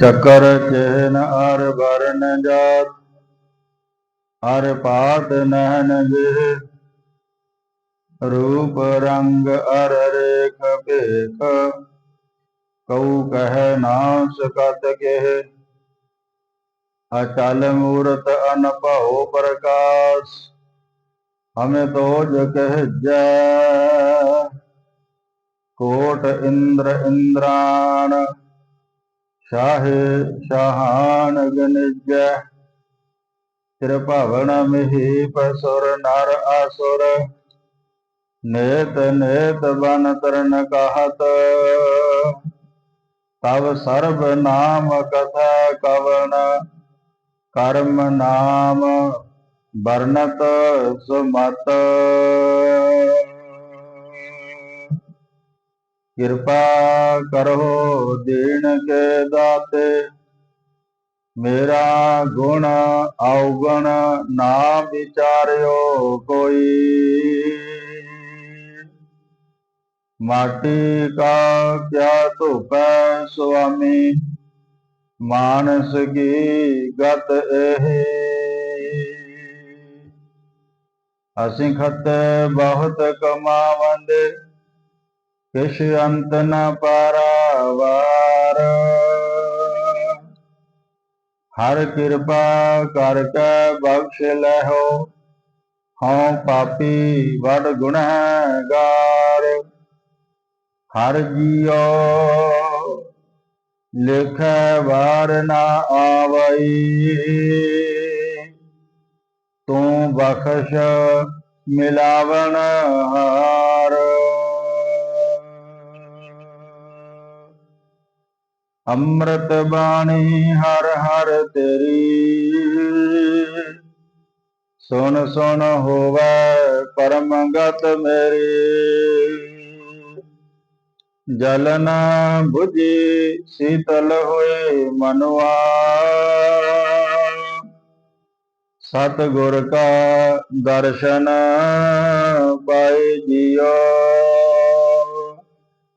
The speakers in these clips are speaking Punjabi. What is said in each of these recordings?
ਚੱਕਰ ਚਿਹਨ ਅਰ ਬਰਨ ਜਾਤ, ਹਰ ਪਾਤ ਨਹਿਨ ਜਿਹ ਰੂਪ ਰੰਗ ਅਰ ਰੇਖ ਭੇਖ, ਕਉ ਕਹਿ ਨਾ ਸਕਤ ਕਹਿ, ਅਚਲ ਮੂਰਤ ਅਨਭਉ ਪ੍ਰਕਾਸ਼ ਹਮੇ ਤੋਜ ਕਹਿ ਜੈ ਕੋਟ ਇੰਦਰ ਇੰਦਰਾਣ ਸ਼ਾਹੇ ਸ਼ਾਹਾਨ ਗਨਿਜੈ ਤ੍ਰਿਭਵਨ ਮਿਹੀ ਪਸੁਰ ਨਰ ਅਸੁਰ ਨੇਤ ਨੇਤ ਬਨ ਤਰਨ ਕਹਤ। ਤਵ ਸਰਬ ਨਾਮ ਕਥਾ ਕਵਨ ਕਰਮ ਨਾਮ ਬਰਨਤ ਸੁਮਤ। ਕਿਰਪਾ ਕਰੋ ਦੇਣ ਕੇ ਦਾਤੇ। ਮੇਰਾ ਗੁਣ ਔਗਣ ਨਾ ਵਿਚਾਰਿਓ ਕੋਈ। ਮਾਟੀ ਕਾ ਕਿਆ ਧੋਪੈ ਸੁਆਮੀ, ਮਾਨਸ ਕੀ ਗਤ ਇਹ ਅਸੀਂ ਖਤ ਬਹੁਤ ਕਮਾਵੰਦੇ ਕਿਛ ਅੰਤ ਨ ਪਾਰਾਵਾਰ ਹਰ ਕਿਰਪਾ ਕਰ ਕਰਕੇ ਬਖਸ਼ ਲੈਹੋ, ਹਉ ਪਾਪੀ ਵਡ ਗੁਨਹਗਾਰ। ਹਰ ਜੀਉ ਲਿਖ ਵਾਰ ਨਾ ਆਵਈ। ਤੂੰ ਬਖਸ਼ ਮਿਲਾਵਣ ਹਾਰ। ਅੰਮ੍ਰਿਤ ਬਾਣੀ ਹਰ ਹਰ ਤੇਰੀ। ਸੁਣ ਸੁਣ ਹੋਵੇ ਪਰਮ ਗਤ ਮੇਰੀ। ਜਲਨ 부ਜੀ ਸੀਤਲ ਹੋਏ ਮਨਵਾ ਸਤ ਗੁਰ ਕਾ ਦਰਸ਼ਨ ਪਾਏ ਜਿਉ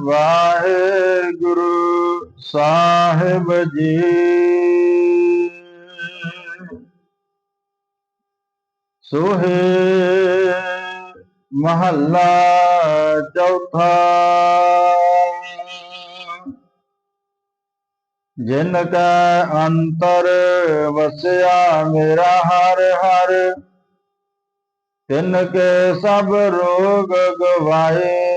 ਵਾਹਿਗੁਰੂ ਸਾਹਿਬ ਜੀ। ਸੋਹੇ ਮਹੱਲਾ ਚੌਥਾ। ਜਿਨ ਕੈ ਅੰਤਰ ਵਸਿਆ ਮੇਰਾ ਹਰ ਹਰ, ਤਿਨ ਕੇ ਸਭ ਰੋਗ ਗਵਾਏ।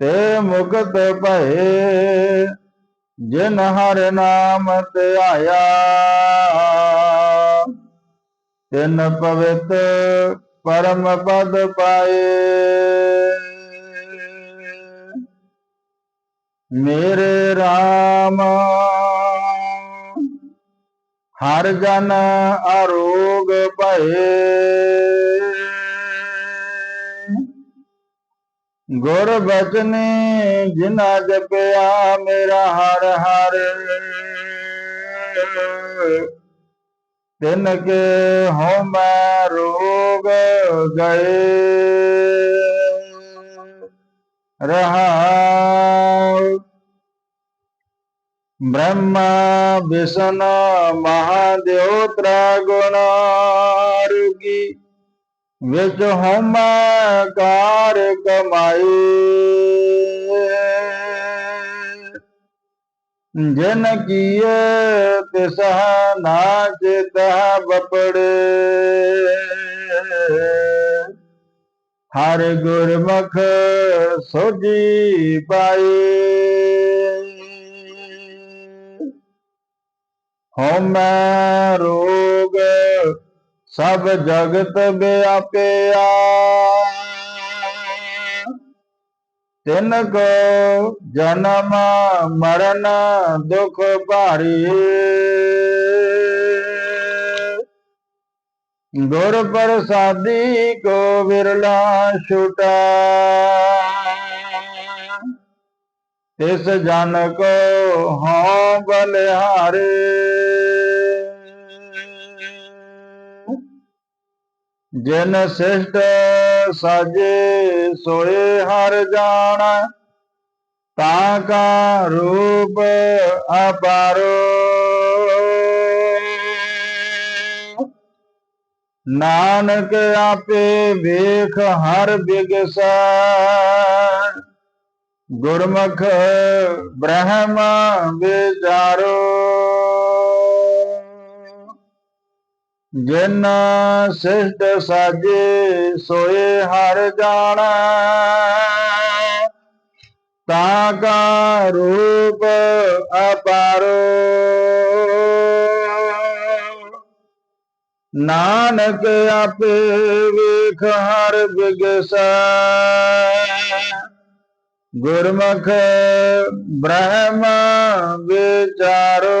ਤੇ ਮੁਕਤ ਭਏ, ਜਿਨ ਹਰ ਨਾਮ ਧਿਆਇਆ ਤਿਨ ਪਵਿੱਤ ਪਰਮ ਪਦ ਪਾਏ। ਮੇਰੇ RAM ਹਰ ਜਨ ਅਰੋਗ ਭਏ। ਗੁਰ ਬਚਨੇ ਜਿਨਾ ਜਪਿਆ ਮੇਰਾ ਹਰ ਹਰ। ਤਿਨ ਕੇ ਹਉ ਮੈਂ ਰੋਗ ਗਏ। ਰਹਾਉ। ਬ੍ਰਹਮਾ, ਵਿਸ਼ਨ ਮਹਾਦੇਵ ਤ੍ਰੈਗੁਣ। ਰੂਗੀ ਵਿੱਚ ਹਉਮੈ ਕਾਰ ਕਮਾਈ ਜਿਨ ਕੀਏ ਤਿਸ ਨਾ ਚਿਤ ਬਪੜੇ ਹਰ ਗੁਰਮੁਖ ਸੋਜੀ ਪਾਈ ਹਉਮੈ ਰੋ ਸਭ ਜਗਤ ਵਿਆਪਿਆ ਤਿਨ ਕੋ ਜਨਮ, ਮਰਨ, ਦੁਖ ਭਾਰੀ। ਗੁਰ ਪ੍ਰਸਾਦੀ ਕੋ ਵਿਰਲਾ ਛੁਟਾ। ਤਿਸ ਜਨ ਕੋ ਹਉ ਬਲਿਹਾਰੇ। ਜਿਨ ਸਿਸ਼ਟ ਸਾਜੇ ਸੋਏ ਹਰ ਜਾਣ, ਤਾ ਕਾ ਰੂਪ ਅਪਾਰੋ। ਨਾਨਕ ਆਪੇ ਵੇਖ ਹਰ ਬਿਗਸੈ। ਗੁਰਮੁਖ ਬ੍ਰਹਮ ਵਿਚਾਰੋ। ਜਿਨ ਸਿਸ਼ਟ ਸਾਜੇ ਸੋਏ ਹਰ ਜਾਣਾ, ਤਾ ਕਾ ਰੂਪ ਅਪਾਰੋ। ਨਾਨਕ ਆਪੇ ਵੇਖ ਹਰ ਬਿਗਸੈ, ਗੁਰਮੁਖ ਬ੍ਰਹਮ ਵਿਚਾਰੋ।